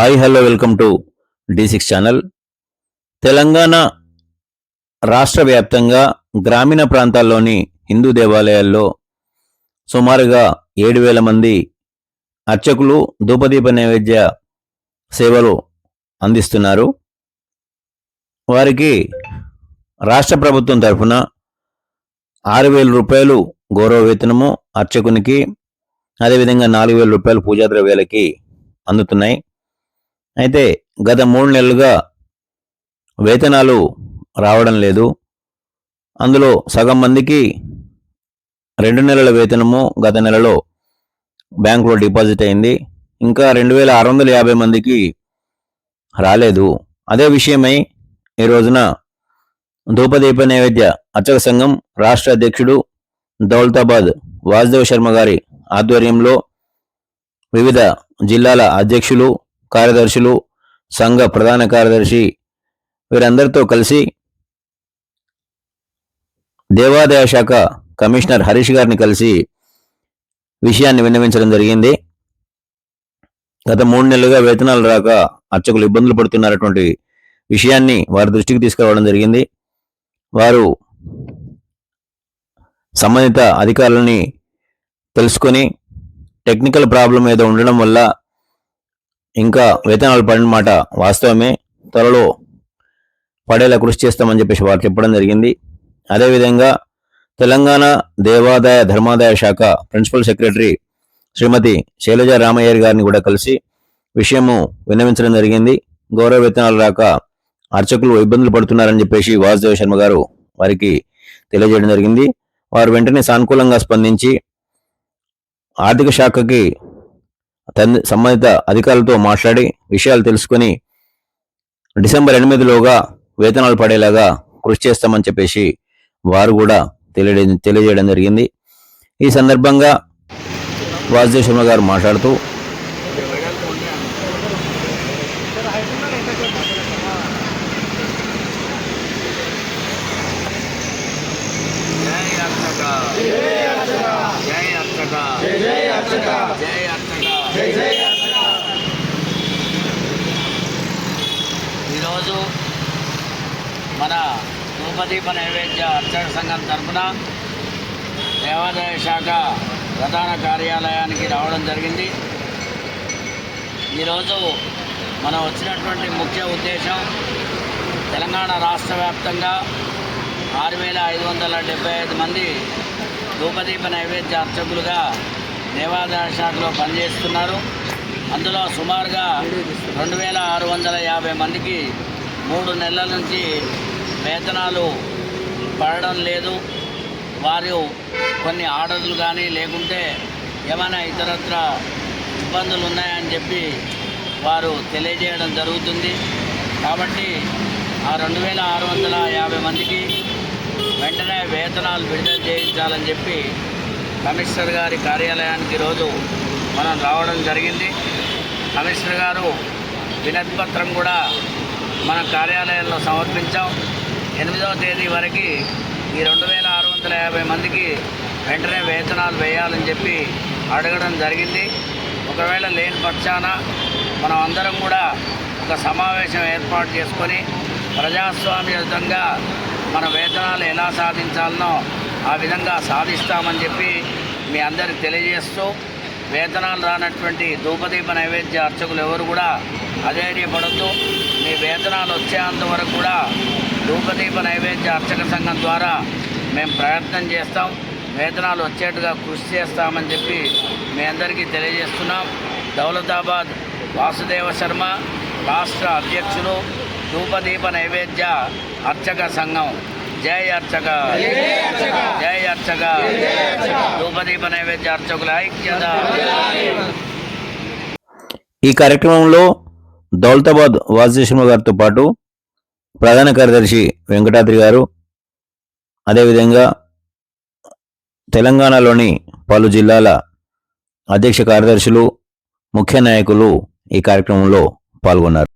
Hi hello welcome to the six channel. Telangana రాష్ట్ర వ్యాప్తంగా గ్రామీణ ప్రాంతాల్లోని హిందూ దేవాలయాల్లో సుమారుగా ఏడు వేల మంది అర్చకులు ధూపదీప నైవేద్య సేవలు అందిస్తున్నారు. వారికి రాష్ట్ర ప్రభుత్వం తరఫున ఆరు వేల రూపాయలు గౌరవ వేతనము అర్చకునికి అదేవిధంగా నాలుగు వేల రూపాయలు పూజా ద్రవ్యాలకి అందుతున్నాయి. అయితే గత మూడు నెలలుగా వేతనాలు రావడం లేదు. అందులో సగం మందికి రెండు నెలల వేతనము గత నెలలో బ్యాంకులో డిపాజిట్ అయింది. ఇంకా రెండు వేల ఆరు వందల యాభై మందికి రాలేదు. అదే విషయమై ఈ రోజున ధూపదీప నైవేద్య అర్చక సంఘం రాష్ట్ర అధ్యక్షుడు దౌలతాబాద్ వాసుదేవ్ శర్మ గారి ఆధ్వర్యంలో వివిధ జిల్లాల అధ్యక్షులు కార్యదర్శులు సంఘ ప్రధాన కార్యదర్శి వీరందరితో కలిసి దేవాదాయ శాఖ కమిషనర్ హరీష్ గారిని కలిసి విషయాన్ని విన్నవించడం జరిగింది. గత మూడు నెలలుగా వేతనాలు రాక అర్చకులు ఇబ్బందులు పడుతున్నటువంటి విషయాన్ని వారి దృష్టికి తీసుకురావడం జరిగింది. వారు సంబంధిత అధికారులని తెలుసుకొని టెక్నికల్ ప్రాబ్లం ఏదో ఉండడం వల్ల ఇంకా వేతనాలు పడిన మాట వాస్తవమే త్వరలో పడేలా కృషి చేస్తామని చెప్పేసి వారు చెప్పడం జరిగింది. అదేవిధంగా తెలంగాణ దేవాదాయ ధర్మాదాయ శాఖ ప్రిన్సిపల్ సెక్రటరీ శ్రీమతి శైలజ రామయ్యర్ గారిని కూడా కలిసి విషయము విన్నవించడం జరిగింది. గౌరవ వేతనాలు రాక అర్చకులు ఇబ్బందులు పడుతున్నారని చెప్పేసి వాసుదేవ శర్మ గారు వారికి తెలియజేయడం జరిగింది. వారు వెంటనే సానుకూలంగా స్పందించి ఆర్థిక శాఖకి సంబంధిత అధికారులతో మాట్లాడి విషయాలు తెలుసుకొని డిసెంబర్ ఎనిమిదిలోగా వేతనాలు పడేలాగా కృషి చేస్తామని చెప్పేసి వారు కూడా తెలియ తెలియజేయడం జరిగింది. ఈ సందర్భంగా వాసుదేవ్ శర్మ గారు మాట్లాడుతూ జై అర్చక జై అర్చక జై అర్చక జై అర్చక జై అర్చక ఈరోజు మన ధూపదీప నైవేద్య అర్చక సంఘం తరఫున దేవాదాయ శాఖ ప్రధాన కార్యాలయానికి రావడం జరిగింది. ఈరోజు మనం వచ్చినటువంటి ముఖ్య ఉద్దేశం తెలంగాణ రాష్ట్ర వ్యాప్తంగా ఆరు వేల ఐదు వందల డెబ్బై ఐదు మంది ధూపదీప నైవేద్య అర్చకులుగా దేవాదాయ శాఖలో పనిచేస్తున్నారు. అందులో సుమారుగా రెండు వేల ఆరు వందల యాభై మందికి మూడు నెలల నుంచి వేతనాలు పడడం లేదు. వారు కొన్ని ఆర్డర్లు కానీ లేకుంటే ఏమైనా ఇతరత్ర ఇబ్బందులు ఉన్నాయని చెప్పి వారు తెలియజేయడం జరుగుతుంది. కాబట్టి ఆ రెండు వేల ఆరు వందల యాభై మందికి వెంటనే వేతనాలు విడుదల చేయించాలని చెప్పి కమిషనర్ గారి కార్యాలయానికి ఈరోజు మనం రావడం జరిగింది. కమిషనర్ గారు వినతిపత్రం కూడా మన కార్యాలయంలో సమర్పించాం. ఎనిమిదవ తేదీ వరకు ఈ రెండు వేల ఆరు వందల యాభై మందికి వెంటనే వేతనాలు వేయాలని చెప్పి అడగడం జరిగింది. ఒకవేళ లేని పక్షాన మనం అందరం కూడా ఒక సమావేశం ఏర్పాటు చేసుకొని ప్రజాస్వామ్యయుతంగా మన వేతనాలు ఎలా సాధించాలనో ఆ విధంగా సాధిస్తామని చెప్పి మీ అందరికి తెలియజేస్తూ వేతనాలు రానటువంటి ధూపదీప నైవేద్య అర్చకులు ఎవరు కూడా అధైర్యపడుతూ మీ వేతనాలు వచ్చేంత వరకు కూడా ధూపదీప నైవేద్య అర్చక సంఘం ద్వారా మేము ప్రయత్నం చేస్తాం. వేతనాలు వచ్చేట్టుగా కృషి చేస్తామని చెప్పి మీ అందరికీ తెలియజేస్తున్నాం. దౌలతాబాద్ వాసుదేవ శర్మ రాష్ట్ర అధ్యక్షులు ధూపదీప నైవేద్య అర్చక సంఘం. జై అర్చక. జై అర్చక. ధూపదీప నైవేద్య అర్చకుల ఐక్యత. ఈ కార్యక్రమంలో దౌలతాబాద్ వాసుదేశ్వర గారితో పాటు ప్రధాన కార్యదర్శి వెంకటాద్రి గారు అదేవిధంగా తెలంగాణలోని పలు జిల్లాల అధ్యక్ష కార్యదర్శులు ముఖ్య నాయకులు ఈ కార్యక్రమంలో పాల్గొన్నారు.